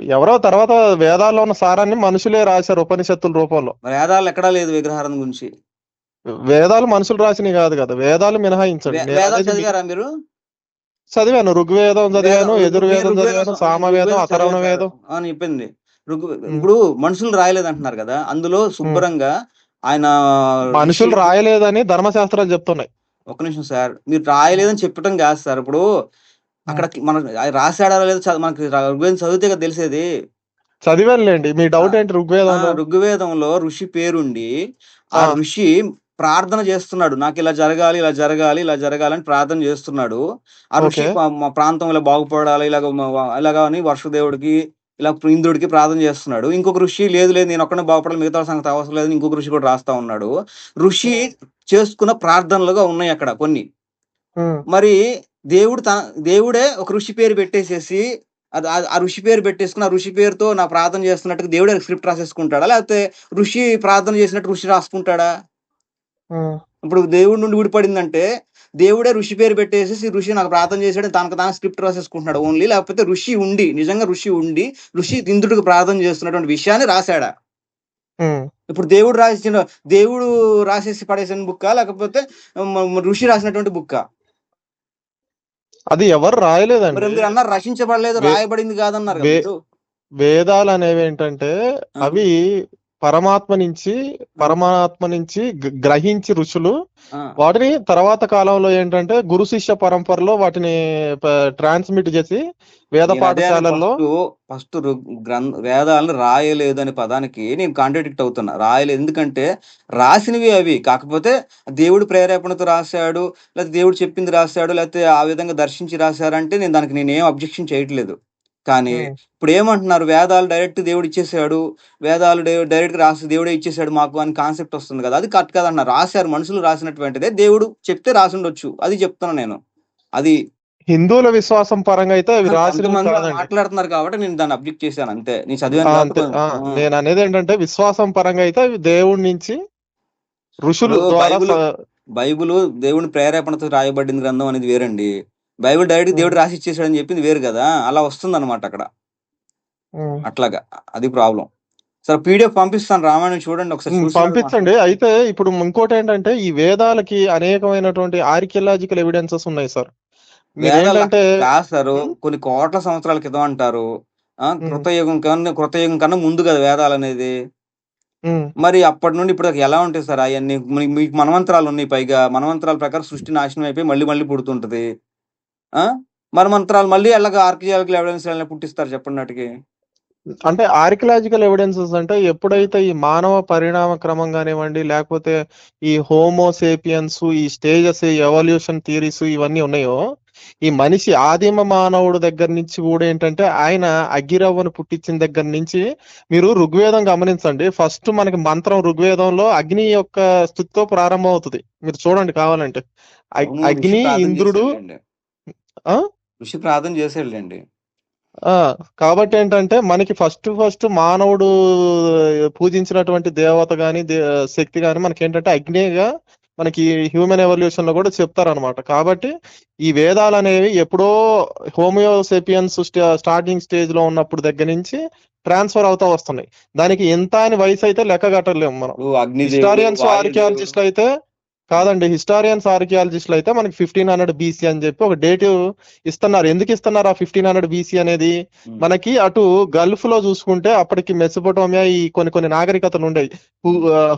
S2: ఎవరో తర్వాత వేదాల్లో ఉన్న సారాన్ని మనుషులే రాశారు ఉపనిషత్తుల రూపంలో.
S1: వేదాలు ఎక్కడా లేదు విగ్రహారం గురించి.
S2: వేదాలు మనుషులు రాసినవి కాదు కదా వేదాలు మినహాయించండి.
S1: వేదాలు చదివారా మీరు?
S2: చదివాను ఋగ్వేదం చదివాను
S1: వేదం-
S2: ఎదుర్వేదం చదివాను సామవేదం అథర్వణ
S1: చదివారు.
S2: వేదం
S1: అని చెప్పింది. ఇప్పుడు మనుషులు రాయలేదు అంటున్నారు కదా అందులో శుభ్రంగా ఆయన
S2: మనుషులు రాయలేదని ధర్మశాస్త్రాలు చెప్తున్నాయి.
S1: ఒక నిమిషం సార్. మీరు రాయలేదని చెప్పటం కాదు సార్. ఇప్పుడు అక్కడ మన రాశాడా లేదో మనకి ఋగ్వేదం చదివితే కదా తెలిసేది.
S2: చదివానులేండి. మీ డౌట్ ఏంటి
S1: ఆ,
S2: ఋగ్వేదంలో
S1: ఋషి పేరుండి ఆ. ఋషి ప్రార్థన చేస్తున్నాడు. నాకు ఇలా జరగాలి ఇలా జరగాలి ఇలా జరగాలి అని ప్రార్థన చేస్తున్నాడు. ఆ ఋషి మా ప్రాంతం ఇలా బాగుపడాలి ఇలాగ ఇలాగా అని వర్షదేవుడికి ఇలా ఇంద్రుడికి ప్రార్థన చేస్తున్నాడు. ఇంకొక ఋషి లేదు లేదు నేను ఒక్కనే బాగుపడాలి మిగతా వాళ్ళ సంగతి అవసరం లేదు ఇంకొక ఋషి కూడా రాస్తా ఉన్నాడు. ఋషి చేసుకున్న ప్రార్థనలుగా ఉన్నాయి అక్కడ కొన్ని. మరి దేవుడు తన దేవుడే ఒక ఋషి పేరు పెట్టేసేసి ఆ- ఋషి పేరు పెట్టేసుకుని ఆ ఋషి పేరుతో నా ప్రార్థన చేస్తున్నట్టుగా దేవుడే స్క్రిప్ట్ రాసేసుకుంటాడా? లేకపోతే ఋషి ప్రార్థన చేసినట్టు ఋషి రాసుకుంటాడా? ఇప్పుడు దేవుడి నుండి ఊడిపడిందంటే దేవుడే ఋషి పేరు పెట్టేసి ఋషి నాకు ప్రార్థన చేసాడు తనకు తాను స్క్రిప్ట్ రాసేసుకుంటున్నాడు ఓన్లీ లేకపోతే ఋషి ఉండి నిజంగా ఋషి ఉండి ఋషి ఇంద్రుడికి ప్రార్థన చేస్తున్నటువంటి విషయాన్ని రాశాడా. ఇప్పుడు దేవుడు రాసిన దేవుడు రాసేసి పడేసిన బుక్క లేకపోతే ఋషి రాసినటువంటి బుక్క
S2: అది ఎవరు రాయలేదండి
S1: మీరు అన్నారు రచించబడలేదు రాయబడింది కాదన్నారు.
S2: వేదాలు అనేవి ఏంటంటే. అవి పరమాత్మ నుంచి పరమాత్మ నుంచి గ్రహించి ఋషులు. వాటిని తర్వాత కాలంలో ఏంటంటే గురు శిష్య పరంపరలో వాటిని ట్రాన్స్మిట్ చేసి వేద పాఠశాలల్లో
S1: ఫస్ట్ గ్రంథ వేదాలను రాయలేదు అనే పదానికి నేను కాంట్రడిక్ట్ అవుతున్నా. రాయలేదు. ఎందుకంటే రాసినవి అవి. కాకపోతే దేవుడు ప్రేరేపణతో రాశాడు లేకపోతే దేవుడు చెప్పింది రాశాడు లేకపోతే ఆ విధంగా దర్శించి రాశారంటే నేను దానికి నేనేం అబ్జెక్షన్ చేయట్లేదు. కానీ ఇప్పుడు ఏమంటున్నారు వేదాలు డైరెక్ట్ దేవుడు ఇచ్చేసాడు. వేదాలు డైరెక్ట్ రాసి దేవుడే ఇచ్చేసాడు మాకు అని కాన్సెప్ట్ వస్తుంది కదా. అది కరెక్ట్ కదా అన్నారు రాశారు మనుషులు రాసినటువంటిదే. దేవుడు చెప్తే రాసి ఉండొచ్చు. అది చెప్తున్నా నేను. అది
S2: హిందువుల విశ్వాసం పరంగా అయితే
S1: మాట్లాడుతున్నారు కాబట్టి నేను దాన్ని అబ్జెక్ట్ చేశాను అంతే. నేను చదివాను.
S2: నేను అనేది ఏంటంటే విశ్వాసం పరంగా అయితే అవి దేవుడి నుంచి ఋషులు
S1: బైబిల్ దేవుని ప్రేరేపణతో రాయబడింది గ్రంథం అనేది వేరండి. బైబిల్ డైరెక్ట్ దేవుడు రాసి ఇచ్చేసాడని చెప్పింది వేరు కదా అలా వస్తుంది అనమాట అక్కడ అట్లాగా అది ప్రాబ్లం. సరే పీడిఎఫ్ పంపిస్తాను రామాయణం చూడండి ఒకసారి
S2: పంపించండి. అయితే ఇప్పుడు ఇంకోటి ఏంటంటే ఈ వేదాలకి అనేకమైనటువంటి ఆర్కియలాజికల్ ఎవిడెన్సెస్ ఉన్నాయి సార్. మీరు
S1: వేదాల
S2: ఏంటంటే
S1: రాస్తారు
S2: ఉమ్.
S1: కొన్ని కోట్ల సంవత్సరాల క్రితం అంటారు. కృతయుగం కన్నా కృతయుగం కన్నా ముందు కదా వేదాలు అనేది. మరి అప్పటి నుండి ఇప్పుడు దాకా ఎలా ఉంటాయి సార్? అవన్నీ మీకు మనమంత్రాలు ఉన్నాయి పైగా. మనమంత్రాల ప్రకారం సృష్టి నాశనం అయిపోయి మళ్ళీ మళ్ళీ పుడుతుంటది. ఆ? మనమంత్రాలు మళ్ళీ ఎలాగ ఆర్కియాలజికల్ ఎవిడెన్స్ పుట్టిస్తారు చెప్పండి నాటికి
S2: అంటే ఆర్కియలాజికల్ ఎవిడెన్సెస్ అంటే ఎప్పుడైతే ఈ మానవ పరిణామ క్రమం కానివ్వండి లేకపోతే ఈ హోమోసేపియన్స్ ఈ స్టేజెస్ ఎవల్యూషన్ థియరీస్ ఇవన్నీ ఉన్నాయో ఈ మనిషి ఆదిమ మానవుడు దగ్గర నుంచి కూడా ఏంటంటే ఆయన అగ్గిరవ్వను పుట్టించిన దగ్గర నుంచి మీరు ఋగ్వేదం గమనించండి. ఫస్ట్ మనకి మంత్రం ఋగ్వేదంలో అగ్ని యొక్క స్థుతితో ప్రారంభం అవుతుంది మీరు చూడండి కావాలంటే. అగ్ని ఇంద్రుడు?
S1: ఋషి ప్రార్థన చేసాడులేండి
S2: ఆ కాబట్టి ఏంటంటే మనకి ఫస్ట్ ఫస్ట్ మానవుడు పూజించినటువంటి దేవత గాని శక్తి గాని మనకి ఏంటంటే అగ్నిగా మనకి హ్యూమన్ ఎవల్యూషన్లో కూడా చెప్తారనమాట కాబట్టి ఈ వేదాలు అనేవి ఎప్పుడో హోమియోసెపియన్స్ స్టార్టింగ్ స్టేజ్లో ఉన్నప్పుడు దగ్గర నుంచి ట్రాన్స్ఫర్ అవుతా వస్తున్నాయి. దానికి ఎంత అని వయసు అయితే లెక్క కట్టలేము మనం. హిస్టారియన్స్
S1: వాయుదేవుడు.
S2: ఆర్కియాలజిస్టులు అయితే కాదండి హిస్టారియన్స్ ఆర్కియాలజిస్టులు అయితే మనకి ఫిఫ్టీన్ హండ్రెడ్ బీసీ అని చెప్పి ఒక డేట్ ఇస్తున్నారు. ఎందుకు ఇస్తున్నారు ఆ ఫిఫ్టీన్ హండ్రెడ్ బీసీ అనేది? మనకి అటు గల్ఫ్లో చూసుకుంటే అప్పటికి మెసపోటోమియా ఈ కొన్ని కొన్ని నాగరికతలు ఉండేవి.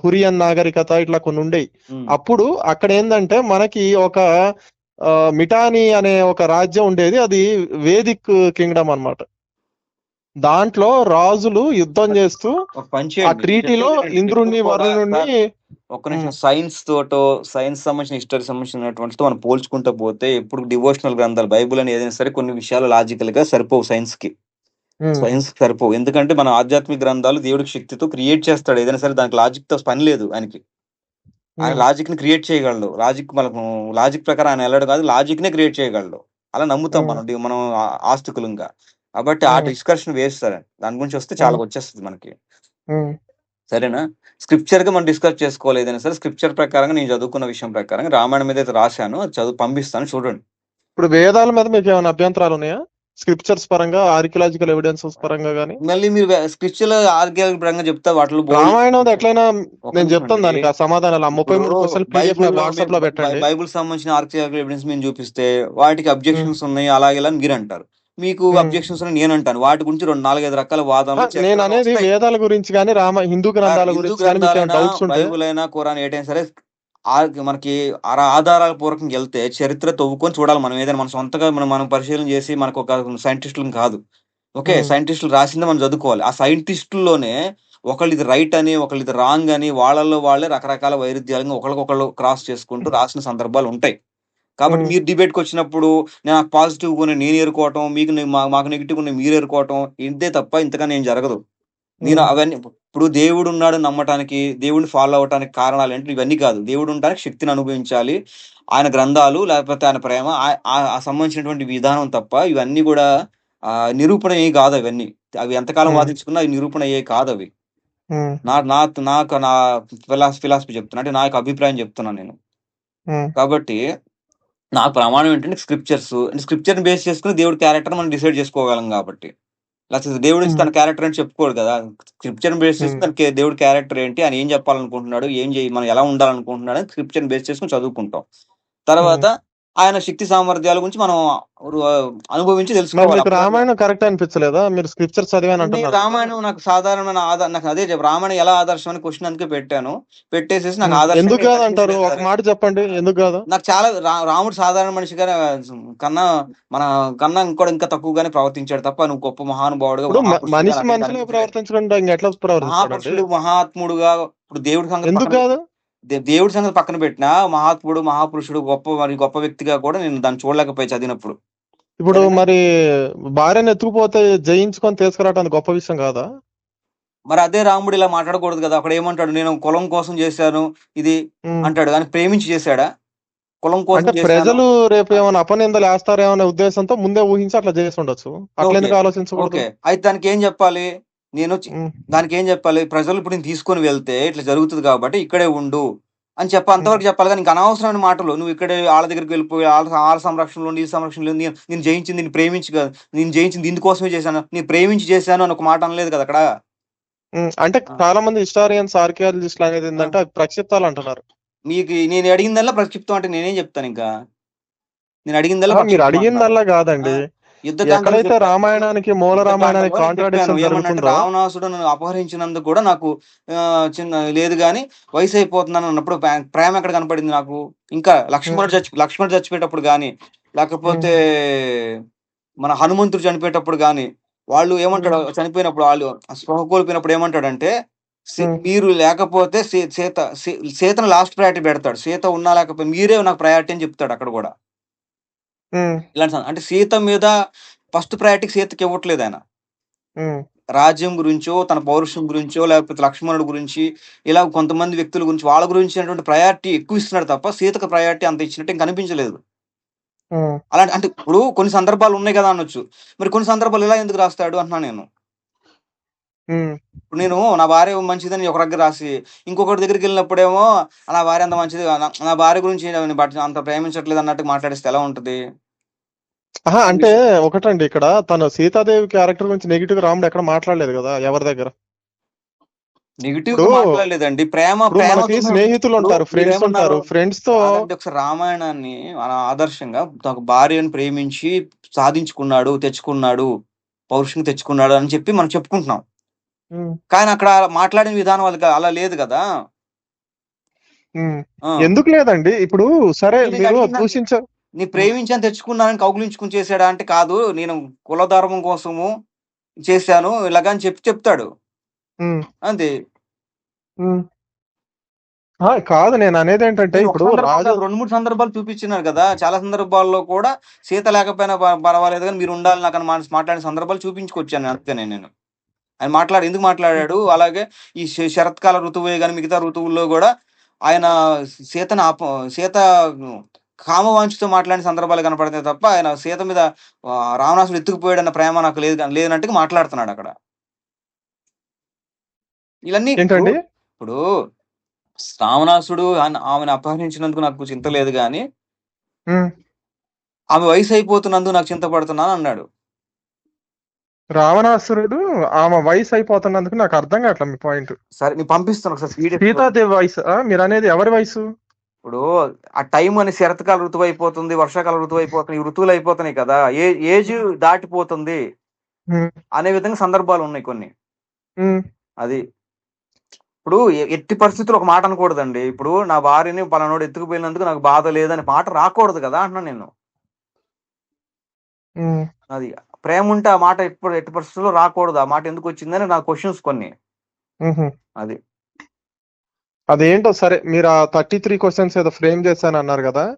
S2: హురియన్ నాగరికత ఇట్లా కొన్ని ఉండేవి. అప్పుడు అక్కడ ఏంటంటే మనకి ఒక మిటాని అనే ఒక రాజ్యం ఉండేది. అది వేదిక్ కింగ్డమ్ అన్నమాట. దాంట్లో రాజులు యుద్ధం చేస్తూ ఆ ట్రీటీలో. ఇంద్రుణ్ణి వరుణుణ్ణి
S1: ఒక్క నిమిషం సైన్స్ తోటో సైన్స్ సంబంధించిన హిస్టరీ సంబంధించినటువంటి మనం పోల్చుకుంటూ పోతే ఎప్పుడు డివోషనల్ గ్రంథాలు బైబుల్ అని ఏదైనా సరే కొన్ని విషయాలు లాజికల్గా సరిపోవు
S2: సైన్స్కి
S1: సైన్స్ సరిపోవు. ఎందుకంటే మన ఆధ్యాత్మిక గ్రంథాలు దేవుడికి శక్తితో క్రియేట్ చేస్తాడు. ఏదైనా సరే దానికి లాజిక్తో పని లేదు ఆయనకి. ఆయన లాజిక్ని క్రియేట్ చేయగలడు. లాజిక్ మనకు లాజిక్ ప్రకారం ఆయన వెళ్ళడు కాదు లాజిక్ నే క్రియేట్ చేయగలడు. అలా నమ్ముతాం మనం మనం ఆస్తికులంగా. కాబట్టి ఆ డిస్కషన్ వేస్తారు దాని గురించి వస్తే చాలా వచ్చేస్తుంది మనకి. సరేనా? స్క్రిప్చర్గా మనం డిస్కస్ చేసుకోవాలి ఏదైనా సరే స్క్రిప్చర్ ప్రకారంగా నేను చదువుకున్న విషయం ప్రకారం రామాయణం మీద అయితే రాశాను అది చదువు పంపిస్తాను చూడండి.
S2: ఇప్పుడు వేదాల మీద మీకు ఏమైనా అభ్యంతరాలు ఉన్నాయా? స్క్రిప్చర్స్ పరంగా ఆర్కియలాజికల్ ఎవిడెన్సెస్ పరంగా కానీ
S1: మళ్ళీ మీరు స్క్రిప్చర్ ఆర్గ్యాల పరంగా చెప్తా వాటిలో
S2: రామాయణం ఎట్లయినా నేను చెప్తాను దానికి ఆ సమాధానాలు. ఆ ముప్పై మూడు క్వశ్చన్ వాట్సాప్లో పెట్టండి.
S1: బైబుల్ సంబంధించిన ఆర్కియాలజికల్ ఎవిడెన్స్ మేము చూపిస్తే వాటికి అబ్జెక్షన్స్ ఉన్నాయి అలాగే ఇలా అని మీరు అంటారు. మీకు. అబ్జెక్షన్స్ నేను అంటాను వాటి గురించి రెండు నాలుగైదు రకాల వాదనలు
S2: నేను అనేది వేదాల గురించి కానీ రామ హిందూ గ్రంథాల గురించి
S1: బైబుల్ అయినా ఖురాన్ ఏటైనా సరే ఆ- మనకి ఆధారాల పూర్వకంగా వెళ్తే చరిత్ర తవ్వుకొని చూడాలి మనం. ఏదైనా మన సొంతగా మనం మనం పరిశీలన చేసి మనకు ఒక సైంటిస్టులు కాదు. ఓకే సైంటిస్టులు రాసిందే మనం చదువుకోవాలి. ఆ సైంటిస్టుల్లోనే ఒకళ్ళు ఇది రైట్ అని ఒకళ్ళు ఇది రాంగ్ అని వాళ్ళల్లో వాళ్ళే రకరకాల వైరుధ్యాలను ఒకరికొకళ్ళు క్రాస్ చేసుకుంటూ రాసిన సందర్భాలు ఉంటాయి. కాబట్టి మీరు డిబేట్కి వచ్చినప్పుడు నేను నాకు పాజిటివ్ కొన్ని నేను ఏరుకోవటం మీకు మాకు నెగిటివ్ కొన్ని మీరు ఏరుకోవటం ఇంతే తప్ప ఇంతకన్నా ఏం జరగదు. నేను అవన్నీ ఇప్పుడు దేవుడు ఉన్నాడు నమ్మటానికి దేవుడిని ఫాలో అవటానికి కారణాలు అంటే ఇవన్నీ కాదు. దేవుడు ఉండడానికి శక్తిని అనుభవించాలి. ఆయన గ్రంథాలు లేకపోతే ఆయన ప్రేమ ఆ- సంబంధించినటువంటి విధానం తప్ప ఇవన్నీ కూడా ఆ నిరూపణ అయ్యి కాదు అవన్నీ. అవి ఎంతకాలం వాదించుకున్నా అవి నిరూపణ అయ్యే కాదు అవి. నా నా నాకు నా ఫిలాసఫీ ఫిలాసఫీ చెప్తున్నా. అంటే నా యొక్క అభిప్రాయం చెప్తున్నాను నేను. కాబట్టి నా ప్రమాణం ఏంటంటే స్క్రిప్చర్స్ స్క్రిప్చర్ బేస్ చేసుకుని దేవుడి క్యారెక్టర్ మనం డిసైడ్ చేసుకోగలం కాబట్టి. లేకపోతే దేవుడు
S2: ఉమ్,
S1: తన క్యారెక్టర్ అని చెప్పుకోడు కదా. స్క్రిప్చర్ బేస్ చేసుకుని తనకి దేవుడి క్యారెక్టర్ ఏంటి ఆయన ఏం చెప్పాలనుకుంటున్నాడు ఏం చేయి మనం ఎలా ఉండాలనుకుంటున్నాడు అని స్క్రిప్చర్ బేస్ చేసుకుని చదువుకుంటాం. తర్వాత. ఆయన శక్తి సామర్థ్యాల గురించి మనం అనుభవించి తెలుసుకోవాలి.
S2: రామాయణం కరెక్ట్ అనిపించలేదా? మీరు స్క్రిప్చర్ చదివాను
S1: రామాయణం నాకు సాధారణమైన ఆధార నాకు అదే చెప్పు రామాయణం ఎలా ఆదర్శం అని క్వశ్చన్ అందుకే పెట్టాను. పెట్టేసేసి నాకు
S2: ఉమ్,
S1: ఆదర్శంగా
S2: ఎందుకు కాదు అంటారు? ఒక మాట చెప్పండి. ఎందుకు కాదు?
S1: నాకు చాలా రాముడు సాధారణ మనిషిగా కన్నా మన కన్నా ఇంకోటి ఇంకా తక్కువగానే ప్రవర్తించాడు తప్ప నువ్వు గొప్ప మహానుభావుడుగా
S2: మనిషి మనిషిలో ప్రవర్తించడం ఎట్లా
S1: మహాపురుషుడు మహాత్ముడుగా ఇప్పుడు దేవుడి
S2: ఎందుకు కాదు?
S1: దేవుడి సంగతి పక్కన పెట్టినా మహాత్ముడు మహాపురుషుడు గొప్ప మరి గొప్ప వ్యక్తిగా కూడా నేను దాన్ని చూడలేకపోయి చదివినప్పుడు.
S2: ఇప్పుడు మరి భార్యను ఎత్తుకుపోతే జయించుకొని తీసుకురావటం గొప్ప విషయం కాదా?
S1: మరి అదే రాముడు ఇలా మాట్లాడకూడదు కదా. అక్కడ ఏమంటాడు? నేను కులం కోసం చేశాను ఇది. అంటాడు. కానీ ప్రేమించి చేశాడా? కులం కోసం
S2: ప్రజలు రేపు ఏమైనా అపనిందలు వేస్తారేమో అనే ఉద్దేశంతో ముందే ఊహించి అట్లా చేసి ఉండొచ్చు. అట్లా ఎందుకు ఆలోచించకూడదు?
S1: అయితే దానికి ఏం చెప్పాలి? నేను చి- దానికి ఏం చెప్పాలి? ప్రజలు ఇప్పుడు నేను తీసుకొని వెళ్తే ఇట్లా జరుగుతుంది కాబట్టి ఇక్కడే ఉండు అని చెప్ప అంతవరకు చెప్పాలి కానీ ఇంకా అనవసరమైన మాటలు. నువ్వు ఇక్కడే వాళ్ళ దగ్గరికి వెళ్ళిపోయి వాళ్ళ వాళ్ళ సంరక్షణలో ఉండి, ఈ సంరక్షణలో ఉండి, నేను నేను జయించింది నేను ప్రేమించి కాదు. నేను జయించింది ఇందుకోసమే చేశాను. నేను ప్రేమించి చేశాను అని ఒక మాట అనలేదు కదా అక్కడ?
S2: ఉమ్, అంటే
S1: ఆ,
S2: చాలా మంది హిస్టారియన్స్ ఆర్కియాలజిస్టులు అనేది. ఏంటంటే అవి ప్రక్షిప్తాలు అంటున్నారు.
S1: మీకు నేను అడిగిందల్లా ప్రక్షిప్తం అంటే నేనేం చెప్తాను ఇంకా? నేను అడిగిందల్లా
S2: ఆ, మీరు
S1: ప్రక్షిప్తం
S2: అడిగిందల్లా కాదండి. ఎక్కడైతే రామాయణానికి మూల రామాయణానికి కాంట్రాడిక్షన్ జరుగుతుందో?
S1: రావణాసుడు నన్ను అపహరించినందుకు కూడా నాకు చిన్న లేదు కానీ వయసు అయిపోతున్నాను అన్నప్పుడు ప్రే- ప్రేమ ఎక్కడ కనపడింది నాకు? ఇంకా లక్ష్మణుడు చచ్చి లక్ష్మణుడు చచ్చిపోయేటప్పుడు కానీ లేకపోతే మన హనుమంతుడు చనిపోయేటప్పుడు కానీ వాళ్ళు ఏమంటాడు చనిపోయినప్పుడు వాళ్ళు స్పృహ కోల్పోయినప్పుడు ఏమంటాడంటే మీరు లేకపోతే సీత సీతను లాస్ట్ ప్రయారిటీ పెడతాడు. సీత ఉన్నా లేకపోతే మీరే నాకు ప్రయారిటీ అని చెప్తాడు అక్కడ కూడా.
S2: ఉమ్,
S1: ఇలాంటి సం- అంటే సీత మీద ఫస్ట్ ప్రయారిటీ సీతకి ఇవ్వట్లేదు ఆయన.
S2: ఉమ్,
S1: రాజ్యం గురించో తన పౌరుషం గురించో లేకపోతే లక్ష్మణుడు గురించి ఇలా కొంతమంది వ్యక్తుల గురించి వాళ్ళ గురించి ప్రయారిటీ ఎక్కువ ఇస్తున్నాడు తప్ప సీతకు ప్రయారిటీ అంత ఇచ్చినట్టు ఏం కనిపించలేదు
S2: ఉమ్,
S1: అలాంటి అంటే ఇప్పుడు కొన్ని సందర్భాలు ఉన్నాయి కదా అనొచ్చు. మరి కొన్ని సందర్భాలు ఇలా ఎందుకు రాస్తాడు అంటున్నా నేను. ఇప్పుడు నేను నా భార్య మంచిదని ఒక దగ్గర రాసి ఇంకొకటి దగ్గరికి వెళ్ళినప్పుడేమో నా భార్య అంత మంచిది. నా- నా భార్య గురించి నేను బట్ అంత ప్రేమించట్లేదు అన్నట్టు మాట్లాడిస్తే ఎలా ఉంటది?
S2: ఆహా, అంటే ఒకటండి ఇక్కడ తను సీతాదేవి క్యారెక్టర్ గురించి నెగిటివ్ రాముడు ఎక్కడ మాట్లాడలేదు కదా ఎవరి దగ్గర?
S1: నెగిటివ్
S2: ఇప్పుడు-
S1: మాట్లాడలేదండి ప్రేమ
S2: ఇప్పుడు
S1: ప్రేమ
S2: మనకి స్నేహితులు ఉంటారు ఫ్రెండ్స్ ఉంటారు ఫ్రెండ్స్తో
S1: కాదండి, ఒకసారి రామాయణాన్ని మన ఆదర్శంగా ఒక భార్యను ప్రేమించి సాధించుకున్నాడు తెచ్చుకున్నాడు పౌరుషంగా తెచ్చుకున్నాడు అని చెప్పి మనం చెప్పుకుంటున్నాం. కానీ అక్కడ మాట్లాడిన విధానం అది కా- అలా లేదు కదా.
S2: ఎందుకు లేదండి? ఇప్పుడు సరే మీరు దూషించ
S1: నీ ప్రేమించాను తెచ్చుకున్నానని కౌగులించుకుని చేశాడా అంటే కాదు నేను కులధర్మం కోసము చేశాను ఇలాగని చెప్పి చెప్తాడు. అంతే.
S2: కాదు నేను అనేది ఏంటంటే ఇప్పుడు రాజు
S1: రెండు మూడు సందర్భాలు చూపించినారు కదా. చాలా సందర్భాల్లో కూడా సీత లేకపోయినా పర్వాలేదు కానీ మీరు ఉండాలి నాకు మాట్లాడిన సందర్భాలు చూపించుకొచ్చాను అంతేనే నేను. ఆయన మాట్లాడు ఎందుకు మాట్లాడాడు? అలాగే ఈ శరత్కాల ఋతువే కానీ మిగతా ఋతువుల్లో కూడా ఆయన సీతను ఆప సీత కామవాంఛతో మాట్లాడిన సందర్భాలు కనపడతాయి తప్ప ఆయన సీత మీద రావణాసుడు ఎత్తుకుపోయాడు అన్న ప్రేమ నాకు లేదు లేనట్టుగా మాట్లాడుతున్నాడు అక్కడ. ఇవన్నీ
S2: ఏంటండి?
S1: ఇప్పుడు రావణాసుడు ఆమెను అపహరించినందుకు నాకు చింత లేదు కానీ. ఆమె వయసు అయిపోతున్నందుకు నాకు చింతపడుతున్నాను అన్నాడు.
S2: రావణాసురుడు ఆమె వయసు అయిపోతున్నందుకు నాకు అర్థం కావట్లేదు మీ పాయింట్
S1: సరే నేను పంపిస్తాను ఒకసారి PDF.
S2: సీతాదేవి వయసు మీరు అనేది ఎవరి వయసు?
S1: ఇప్పుడు ఆ టైం అని శరత్కాల ఋతువు అయిపోతుంది వర్షాకాల ఋతువు అయిపోతుంది ఈ ఋతువులు అయిపోతున్నాయి కదా ఏ ఏజ్ దాటిపోతుంది అనే విధంగా సందర్భాలు ఉన్నాయి కొన్ని. అది. ఇప్పుడు ఎట్టి పరిస్థితులు ఒక మాట అనకూడదండి. ఇప్పుడు నా భార్యని పలానోడు ఎత్తుకుపోయినందుకు నాకు బాధ లేదని మాట రాకూడదు కదా అంటున్నా నేను. అది ప్రేమ ఉంటే ఆ మాట ఎప్పుడు ఎట్టి పరిస్థితుల్లో రాకూడదు. ఆ మాట ఎందుకు వచ్చిందని నా క్వశ్చన్స్ కొన్ని. అది.
S2: అదేంటో సరే మీరు ఆ థర్టీ త్రీ క్వశ్చన్స్ ఏదో ఫ్రేమ్ చేశాను అన్నారు కదా.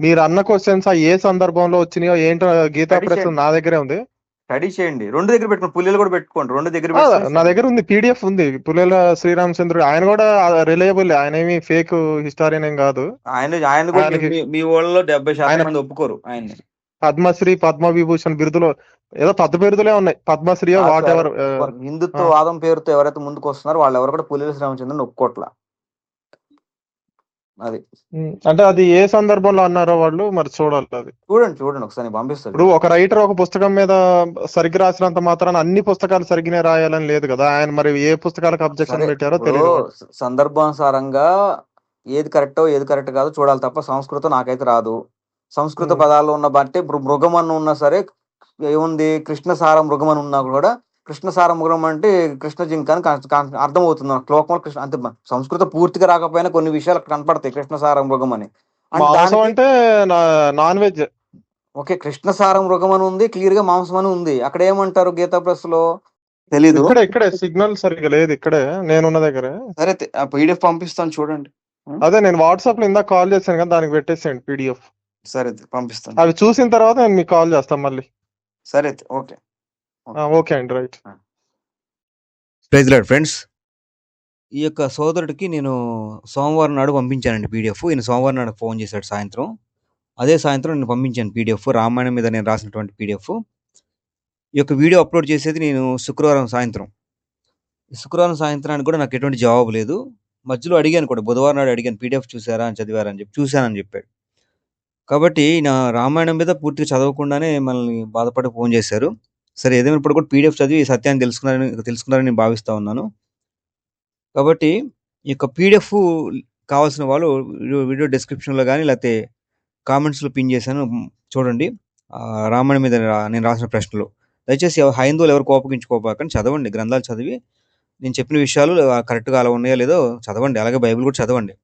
S2: మీరు అన్న క్వశ్చన్స్ ఆ ఏ సందర్భంలో వచ్చినాయో ఏంటో గీతా ప్రశ్న నా దగ్గరే ఉంది.
S1: స్టడీ చేయండి. రెండు దగ్గర పెట్టుకోండి. పుల్లలు కూడా పెట్టుకోండి. రెండు దగ్గర
S2: నా దగ్గర ఉంది. పీడిఎఫ్ ఉంది. పుల్లెల శ్రీరామచంద్రుడు. ఆయన కూడా రిలయబుల్ ఆయన ఏమి ఫేక్ హిస్టారియన్ ఏం కాదు.
S1: ఆయన ఆయన కూడా మీ- ఊళ్ళలో డెబ్బై శాతం
S2: ఆయన-
S1: మంది ఒప్పుకోరు ఆయన్ని.
S2: పద్మశ్రీ పద్మవిభూషణ్ బిరుదులో ఏదో పెద్ద బిరుదులే ఉన్నాయి. పద్మశ్రీ వాట్ ఎవర్
S1: హిందుత్వ వాదం పేరుతో ఎవరైతే ముందుకు వస్తున్నారో వాళ్ళు ఎవరు కూడా పుల్లెల శ్రీరామచంద్రని ఒప్పుకోట్ల అది.
S2: అంటే అది ఏ సందర్భంలో అన్నారో వాళ్ళు మరి చూడాలి అది.
S1: చూడండి చూడండి ఒకసారి నేను పంపిస్తాను
S2: ఇప్పుడు ఒక రైటర్ ఒక పుస్తకం మీద సరిగ్గా రాసినంత మాత్రాన అన్ని పుస్తకాలు సరిగ్గానే రాయాలని లేదు కదా. ఆయన మరి ఏ పుస్తకాలకు అబ్జెక్షన్ పెట్టారో తెలియదు
S1: సందర్భానుసారంగా ఏది కరెక్టో ఏది కరెక్ట్ కాదో చూడాలి తప్ప సంస్కృతం నాకైతే రాదు. సంస్కృత. పదాలు ఉన్న బట్టి ఇప్పుడు మృగం అని ఉన్నా సరే ఏముంది? కృష్ణసార మృగం అని ఉన్నా కూడా కృష్ణసార మృగం అంటే కృష్ణ జింక అని అర్థమవుతుంది శ్లోకంలో కృష్ణ అంటే మ- సంస్కృత పూర్తిగా రాకపోయినా కొన్ని విషయాలు కనపడతాయి. కృష్ణసార మృగం అని. అంటే
S2: నాన్ వెజ్.
S1: ఓకే కృష్ణసార మృగం అని ఉంది క్లియర్గా మాంసం అని ఉంది. అక్కడ ఏమంటారు గీతా ప్రెస్లో తెలీదు.
S2: ఇక్కడ ఇక్కడే సిగ్నల్ సరిగ్గా లేదు ఇక్కడే నేనున్న దగ్గర.
S1: సరే పీడిఎఫ్ పంపిస్తాను చూడండి.
S2: అదే నేను వాట్సాప్లో ఇందాక కాల్ చేశాను కదా దానికి పెట్టేసేయండి పీడిఎఫ్.
S1: సరే పంపిస్తాను.
S2: అవి చూసిన తర్వాత నేను మీకు కాల్ చేస్తాను మళ్ళీ.
S1: సరే ఓకే.
S2: ఓకే అండి రైట్.
S1: Praise lord friends. ఈ యొక్క సోదరుడికి నేను సోమవారం నాడు పంపించానండి పీడిఎఫ్. ఈయన సోమవారం నాడు ఫోన్ చేశాడు సాయంత్రం. అదే సాయంత్రం నేను పంపించాను పీడిఎఫ్. రామాయణం మీద నేను రాసినటువంటి పీడిఎఫ్. ఈ యొక్క వీడియో అప్లోడ్ చేసేది నేను శుక్రవారం సాయంత్రం. శుక్రవారం సాయంత్రానికి కూడా నాకు ఎటువంటి జవాబు లేదు. మధ్యలో అడిగాను కూడా బుధవారం నాడు అడిగాను పీడిఎఫ్ చూసారా అని చదివారా? అని చెప్పి చూశానని చెప్పాడు. కాబట్టి నా రామాయణం మీద పూర్తిగా చదవకుండానే మనల్ని బాధపడి ఫోన్ చేశారు. సరే ఏదేమైనప్పుడు ఇప్పుడు కూడా పీడిఎఫ్ చదివి ఈ సత్యాన్ని తెలుసుకున్నారని తెలుసుకున్నారని నేను భావిస్తూ ఉన్నాను. కాబట్టి ఈ యొక్క పీడిఎఫ్ కావాల్సిన వాళ్ళు వీడియో డిస్క్రిప్షన్లో కానీ లేకపోతే కామెంట్స్లో పిన్ చేశాను. చూడండి. రామాయణం మీద నేను రాసిన ప్రశ్నలు. దయచేసి హైందువులు ఎవరు కోపగించుకోపాకని చదవండి. గ్రంథాలు చదివి నేను చెప్పిన విషయాలు కరెక్ట్గా అలా ఉన్నాయో లేదో చదవండి. అలాగే బైబిల్ కూడా చదవండి.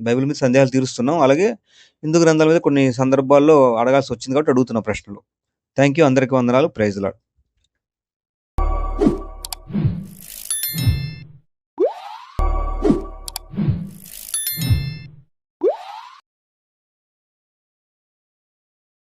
S1: బైబిల్ మీద సందేహాలు తీరుస్తున్నాం. అలాగే హిందూ గ్రంథాల మీద కొన్ని సందర్భాల్లో అడగాల్సి వచ్చింది కాబట్టి అడుగుతున్న ప్రశ్నలు. థ్యాంక్ యూ అందరికీ వందనాలు. ప్రైజ్లాడ్